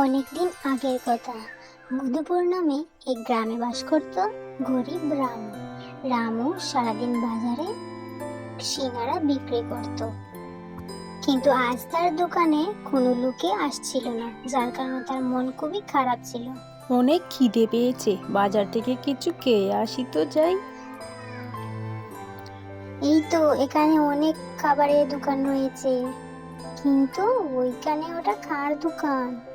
অনেকদিন আগের কথা। মধুপুর নামে এক গ্রামে বাস করত গরিব রামু। রামু সারাদিন বাজারে সিঙ্গারা বিক্রি করত। কিন্তু আজ তার দোকানে কোনো লোকে আসছিল না যার কারণে তার মন খুবই খারাপ ছিল। অনেক খিদে পেয়েছে বাজার থেকে কিছু খেয়ে আসি তো যাই। এই তো এখানে অনেক খাবারের দোকান রয়েছে। কিন্তু ওইখানে ওটা কার দোকান?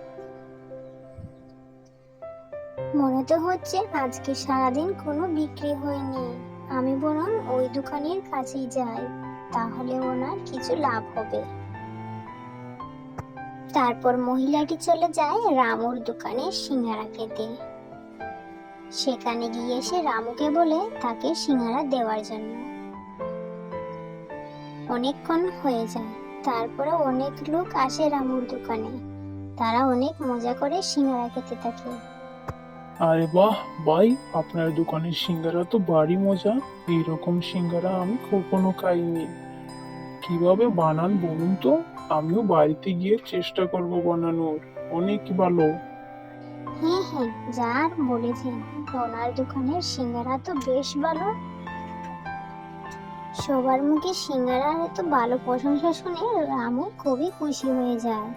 মনে তো হচ্ছে আজকে সারাদিন কোনো বিক্রি হয়নি। আমি বরং ওই দোকানের কাছেই যাই, তাহলে ওনার কিছু লাভ হবে। তারপর মহিলাটি চলে যায় রামুর দোকানে সিঙ্গারা খেতে। সেখানে গিয়ে সে রামুকে বলে তাকে সিঙ্গারা দেওয়ার জন্য। অনেকক্ষণ হয়ে যায়, তারপরে অনেক লোক আসে রামুর দোকানে। তারা অনেক মজা করে সিঙ্গারা খেতে থাকে। আরে বাহ, ভাই, আপনার দোকানের সিঙ্গারা তো বাড়ি মজা। এইরকম সিঙ্গারা আমি কখনো খাইনি। কীভাবে বানান বলুন তো? আমিও বাড়িতে গিয়ে চেষ্টা করব বানানোর। অনেক ভালো। হ্যাঁ হ্যাঁ যার বলেছেন। ওনার দোকানের সিঙ্গারা তো বেশ ভালো। সবার মুখে সিঙ্গারার এত ভালো প্রশংসা শুনে রামু খুবই খুশি হয়ে যায়।